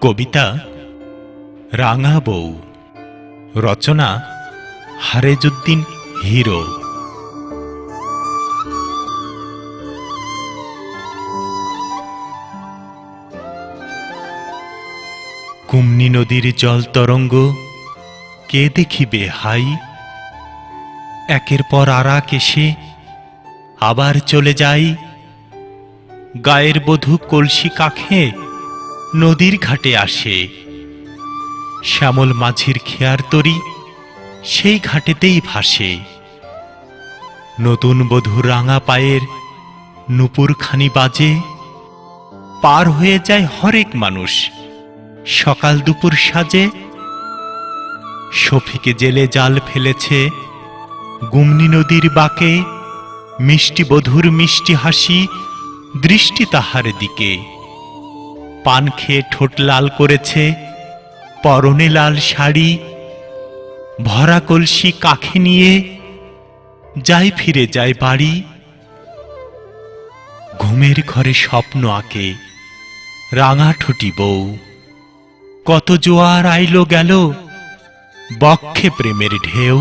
কবিতা, রাঙা বউ, রচনা, হারেজুদ্দিন হিরো। কুমনি নদীর জল তরঙ্গ, কে দেখিবে হাই? একের পর আরাক এসে আবার চলে যাই। গায়ের বধূ কলসি কাখে নদীর ঘাটে আসে। শ্যামল মাঝির খেয়ার তরি সেই ঘাটেতেই ভাসে। নতুন বধূ রাঙা পায়ের নুপুরখানি বাজে। পার হয়ে যায় হরেক মানুষ। সকাল দুপুর সাজে। শফিকে জেলে জাল ফেলেছে। গুমনি নদীর বাকে মিষ্টি বধুর মিষ্টি হাসি দৃষ্টি তাহার দিকে। পান খেয়ে ঠোঁট লাল করেছে, পরনে লাল শাড়ি, ভরা কলসি কাখে নিয়ে যাই ফিরে যায় বাড়ি। ঘুমের ঘরে স্বপ্ন আঁকে, রাঙা ঠুটি বউ। কত জোয়ার আইলো গেল, বক্ষে প্রেমের ঢেউ।